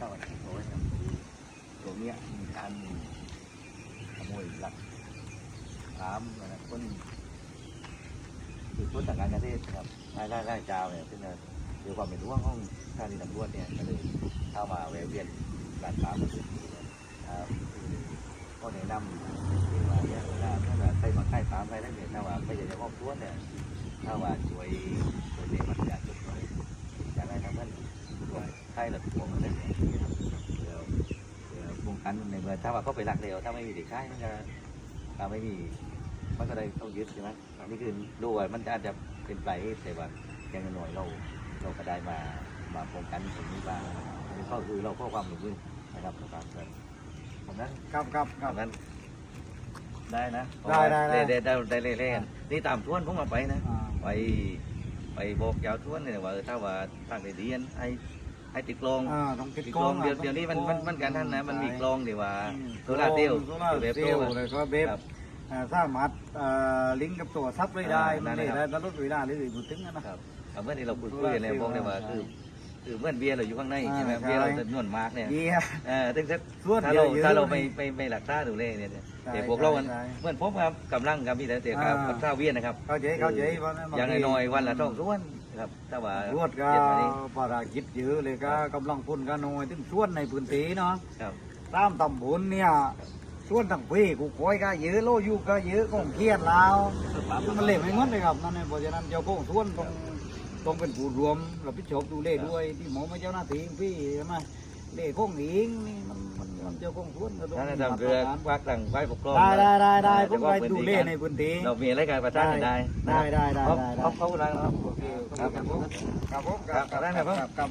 เข้ามาที่โอ้ยครับตรงเนี้ยมีการขโมยหลักถามนะคนคือต้นทางการเกษตรครับรายได้รายจ่ายเนี่ยซึ่งเดี๋ยวความเป็นร่วงห้องการที่ตำรวจเนี่ยก็เลยเข้ามาแวะเวียนการถามมาถึงที่นะครับก็แนะนำที่ว่าเนี่ยเวลาถ้าใครมาใกล้ถามใครได้เนี่ยถ้าว่าไม่อยากจะมอบตัวเนี่ยถ้าว่าช่วย ยใครหลักห่วงอะไรเลยเดี๋ยวเดี๋ยววงการในเมืองถ้าว่าเขาไปหลักเดียวถ้าไม่มีเด็กใช้มันจะถ้าไม่มีมันก็เลยต้องยึดใช่ไหมนี่คือดูว่ามันอาจจะเป็นไปแต่ว่าอย่างน้อยเราเราก็ได้มามาป้องกันตรงนี้บ้างนนี้ก็คือเราข้อความหนุนนะครับนะครับผมนั้นครับครับครับนั้นได้นะได้ได้ได้ได้ได้ได้เล่นนี่ตามทวนผมมาไปนะไปไปบอกยาวทวนเนี่ยว่าถ้าว่าทางได้เรียนให้ ให้ติดกลองอ่าต้องติดติดกกล้ลอองงเดี๋ยวอะเดี๋ยวนี้มันมันมันการท่านนะมันมีกลองดีว่าอืมโซลาร์เซลล์โซลาร์แบบเซโตลล์อะเลยก็เบฟครับอ่าสามารถอ่าลิงก์กับตัวซับไว้ได้อ่ามันนั่นี่นแหละได้ตลอดเวลาเลยพูดถึงนะนะครับเอาเมื่อที่เราคุยคุยกันแล้วบอกเลยว่าคือคือเมื่อเบียร์เราอยู่ข้างในใช่ไหมอ่าใช่เบียร์เราจะนวลมากเนี่ยเยี่ยเออถึงถ้าส่วนถ้าเยเราอะๆถ้าเราลยไม่ไม่ไม่หลักษาดูเลยเนี่ยเนี่ยใช่แต่พวกเรามันใช่เหมื่อนผมครับกำลังกับมีแต่เตียกับอ่ากับข้าวเวียนนะครับเข้าใจเข้าใจว่าบอย่างทีน้อยๆวันละสองส่วน ครับถ้าว่ารวดก็เจ็ดวันนี้ภารกิจเยอะเลยก็กำลังพุ่นก็น้อยถึงส่วนในพื้นที่เนาะครับตามตำบลเนี่ยส่วนทั้งปีกูคอยก็เยอะโลอยู่ก็เยอะของเครียดแล้วมันเละไม่งดเลยครับนั่นเองเพราะฉะนั้นเจ้าของส่วนต้องต้องเป็นผู้รวมรับผิดชอบดูแลด้วยที่หมอไม่เจ้าหน้าที่พี่ใช่ไหม เล่ของเองนี่มันมันมันเจ้าของส่วนก็ต้องถ้ามีจะมาทำตรเรือการควักต่างไว้ปกครองได้ได้ได้ได้ผแต่มว่าไปพื้นดูที่แลกันในพื้นที่เรามีอะไรกันประสานกันได้ได้ได้ได้เขาได้เขาเขากำลังโอเคครับครับผมครับผมครับได้ไหมครับครับ